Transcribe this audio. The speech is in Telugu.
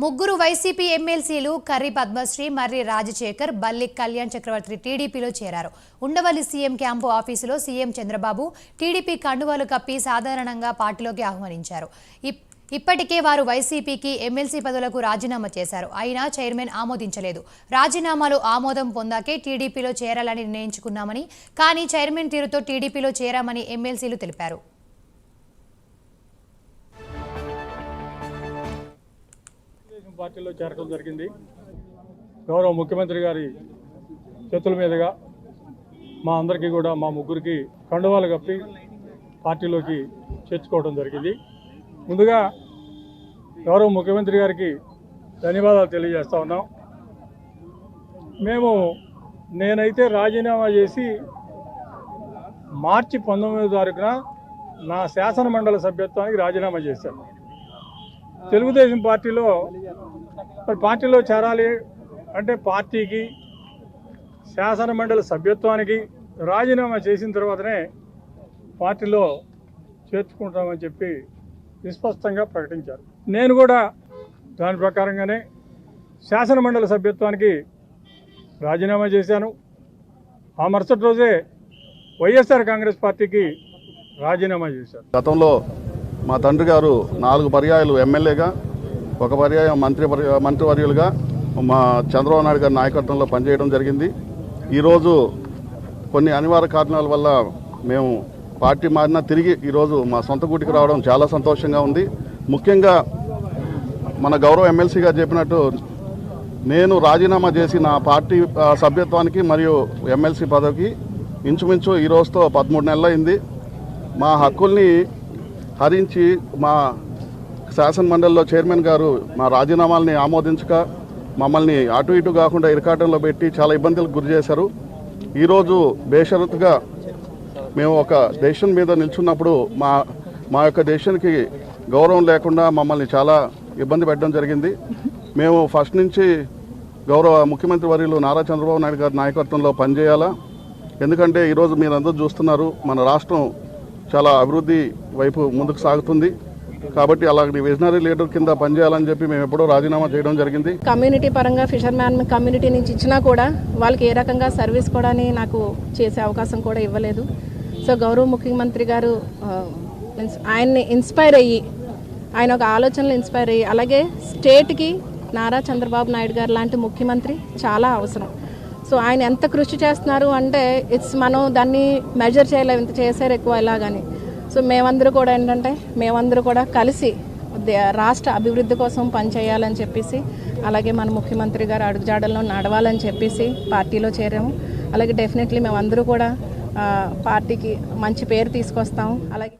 ముగ్గురు వైసీపీ ఎమ్మెల్సీలు కర్రి పద్మశ్రీ మర్రి రాజశేఖర్ బల్లి కళ్యాణ్ చక్రవర్తి టీడీపీలో చేరారు. ఉండవల్లి సీఎం క్యాంపు ఆఫీసులో సీఎం చంద్రబాబు టీడీపీ కండువాలు కప్పి సాధారణంగా పార్టీలోకి ఆహ్వానించారు. ఇప్- ఇప్పటికే వారు వైసీపీకి ఎమ్మెల్సీ పదవులకు రాజీనామా చేశారు. అయినా చైర్మన్ ఆమోదించలేదు. రాజీనామాలు ఆమోదం పొందాకే టీడీపీలో చేరాలని నిర్ణయించుకున్నామని కానీ చైర్మన్ తీరుతో టీడీపీలో చేరామని ఎమ్మెల్సీలు తెలిపారు. పార్టీలో చేరడం జరిగింది. గౌరవ ముఖ్యమంత్రి గారి చేతుల మీదుగా మా అందరికీ కూడా మా ముగ్గురికి కండువాలు కప్పి పార్టీలోకి చేర్చుకోవడం జరిగింది. ముందుగా గౌరవ ముఖ్యమంత్రి గారికి ధన్యవాదాలు తెలియజేస్తా ఉన్నాం. మేము నేనైతే రాజీనామా చేసి మార్చి పంతొమ్మిదో తారీఖున నా శాసన మండలి సభ్యత్వానికి రాజీనామా చేశాను. తెలుగుదేశం పార్టీలో మరి పార్టీలో చేరాలి అంటే పార్టీకి శాసనమండలి సభ్యత్వానికి రాజీనామా చేసిన తర్వాతనే పార్టీలో చేర్చుకుంటామని చెప్పి విస్పష్టంగా ప్రకటించారు. నేను కూడా దాని ప్రకారంగానే శాసనమండలి సభ్యత్వానికి రాజీనామా చేశాను. ఆ మరుసటి రోజే వైఎస్ఆర్ కాంగ్రెస్ పార్టీకి రాజీనామా చేశాను గతంలో మా తండ్రి గారు నాలుగు పర్యాయాలు ఎమ్మెల్యేగా ఒక పర్యాయం మంత్రి మంత్రివర్యులుగా మా చంద్రబాబు నాయుడు గారి నాయకత్వంలో పనిచేయడం జరిగింది. ఈరోజు కొన్ని అనివార్య కారణాల వల్ల మేము పార్టీ మారినా తిరిగి ఈరోజు మా సొంత గూటికి రావడం చాలా సంతోషంగా ఉంది. ముఖ్యంగా మన గౌరవ ఎమ్మెల్సీ గారు చెప్పినట్టు నేను రాజీనామా చేసి నా పార్టీ సభ్యత్వానికి మరియు ఎమ్మెల్సీ పదవికి ఇంచుమించు ఈ రోజుతో పదమూడు నెలలు అయింది మా హక్కుల్ని హరించి మా శాసన మండలిలో చైర్మన్ గారు మా రాజీనామాల్ని ఆమోదించక మమ్మల్ని అటు ఇటు కాకుండా ఇరకాటంలో పెట్టి చాలా ఇబ్బందులకు గురి చేశారు. ఈరోజు బేషరతుగా మేము ఒక డెసిషన్ మీద నిల్చున్నప్పుడు మా మా యొక్క డెసిషన్కి గౌరవం లేకుండా మమ్మల్ని చాలా ఇబ్బంది పెట్టడం జరిగింది. మేము ఫస్ట్ నుంచి గౌరవ ముఖ్యమంత్రి వర్యులు నారా చంద్రబాబు నాయుడు గారి నాయకత్వంలో పనిచేయాలా? ఎందుకంటే ఈరోజు మీరందరూ చూస్తున్నారు మన రాష్ట్రం చాలా అభివృద్ధి వైపు ముందుకు సాగుతుంది. కాబట్టి అలాంటి విజనరీ లీడర్ కింద పనిచేయాలని చెప్పి మేము ఎప్పుడో రాజీనామా చేయడం జరిగింది. కమ్యూనిటీ పరంగా ఫిషర్ మ్యాన్ కమ్యూనిటీ నుంచి ఇచ్చినా కూడా వాళ్ళకి ఏ రకంగా సర్వీస్ కూడా నాకు చేసే అవకాశం కూడా ఇవ్వలేదు. సో గౌరవ ముఖ్యమంత్రి గారు మీన్స్ ఆయన్ని ఇన్స్పైర్ అయ్యి ఆయన ఒక ఆలోచనలు ఇన్స్పైర్ అయ్యి అలాగే స్టేట్కి నారా చంద్రబాబు నాయుడు గారు లాంటి ముఖ్యమంత్రి చాలా అవసరం. సో ఆయన ఎంత కృషి చేస్తున్నారు అంటే ఇట్స్ మనం దాన్ని మెజర్ చేయలేము ఇంత చేశారు ఎక్కువ ఇలాగని సో మేమందరూ కూడా ఏంటంటే మేమందరూ కూడా కలిసి రాష్ట్ర అభివృద్ధి కోసం పనిచేయాలని చెప్పేసి అలాగే మన ముఖ్యమంత్రి గారు అడుగుజాడల్లో నడవాలని చెప్పేసి పార్టీలో చేరాము. అలాగే డెఫినెట్లీ మేమందరూ కూడా పార్టీకి మంచి పేరు తీసుకొస్తాము. అలాగే